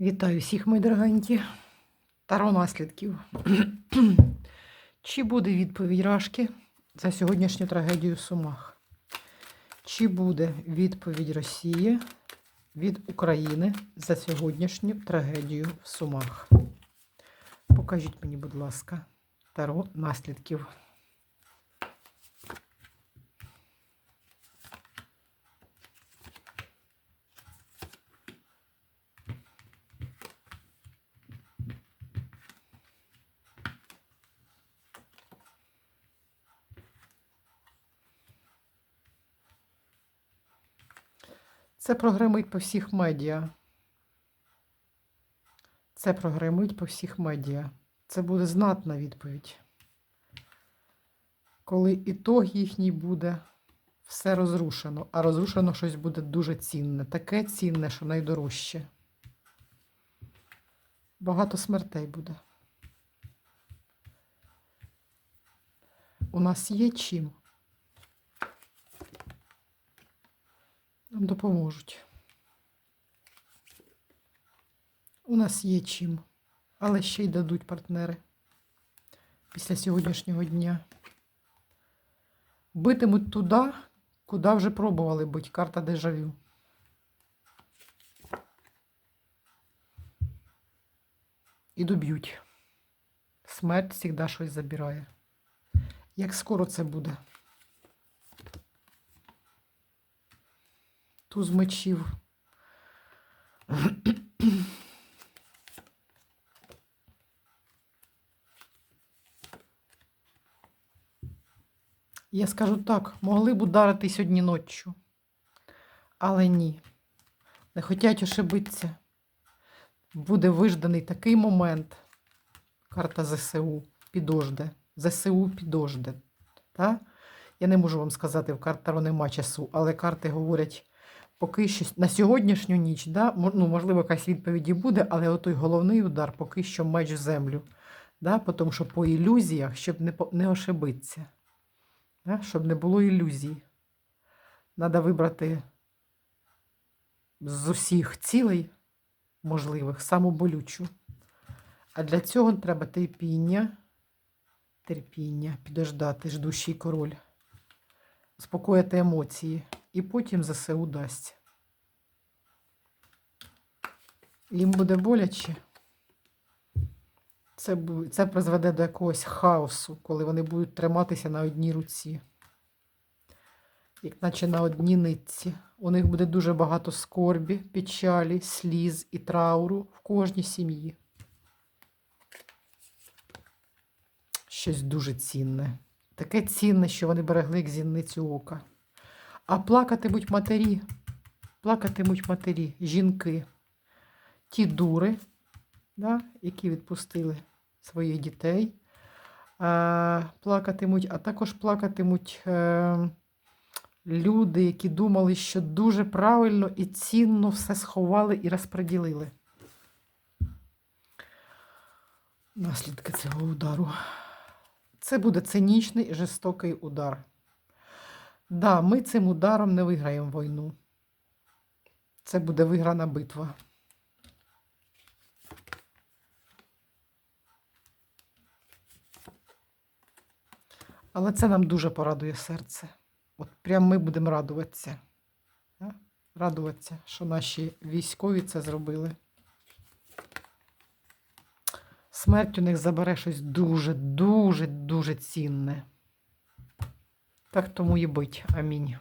Вітаю всіх, мої дорогенькі. Таро наслідків. Чи буде відповідь Рашки за сьогоднішню трагедію в Сумах? Чи буде відповідь Росії від України за сьогоднішню трагедію в Сумах? Покажіть мені, будь ласка, таро наслідків. Це прогремить по всіх медіа. Це прогремить по всіх медіа. Це буде знатна відповідь. Коли ітог їхній буде, все розрушено, а розрушено щось буде дуже цінне. Таке цінне, що найдорожче. Багато смертей буде. У нас є чим. Нам допоможуть. У нас є чим, але ще й дадуть партнери після сьогоднішнього дня. Битимуть туди, куди вже пробували бити. Карта дежавю. І доб'ють. Смерть завжди щось забирає. Як скоро це буде? Туз мечів. Я скажу так, могли б ударити сьогодні ночі. Але ні. Не хотять ошибитися. Буде вижданий такий момент. Карта ЗСУ підожде. ЗСУ підожде. Та? Я не можу вам сказати, в карт Таро нема часу, але карти говорять поки що на сьогоднішню ніч, да, ну, можливо, якась відповідь і буде, але отой головний удар поки що меч в землю. Да, тому що по ілюзіях, щоб не, не ошибитися, да, щоб не було ілюзій. Треба вибрати з усіх цілей можливих саму болючу. А для цього треба терпіння, терпіння, підождати, ждущий король, спокоїти емоції, і потім ЗСУ дасть. Їм буде боляче. Це, це призведе до якогось хаосу, коли вони будуть триматися на одній руці. Як наче на одній нитці. У них буде дуже багато скорбі, печалі, сліз і трауру в кожній сім'ї. Щось дуже цінне. Таке цінне, що вони берегли як зіницю ока. А плакатимуть матері, плакатимуть матері, жінки, ті дури, да, які відпустили своїх дітей, а, плакатимуть, а також плакатимуть е, люди, які думали, що дуже правильно і цінно все сховали і розподілили. Наслідки цього удару. Це буде цинічний жорстокий удар. Да, ми цим ударом не виграємо війну. Це буде виграна битва. Але це нам дуже порадує серце. От прям ми будемо радуватися. Радуватися, що наші військові це зробили. Смерть у них забере щось дуже, дуже, дуже цінне. Так тому і бить. Амінь.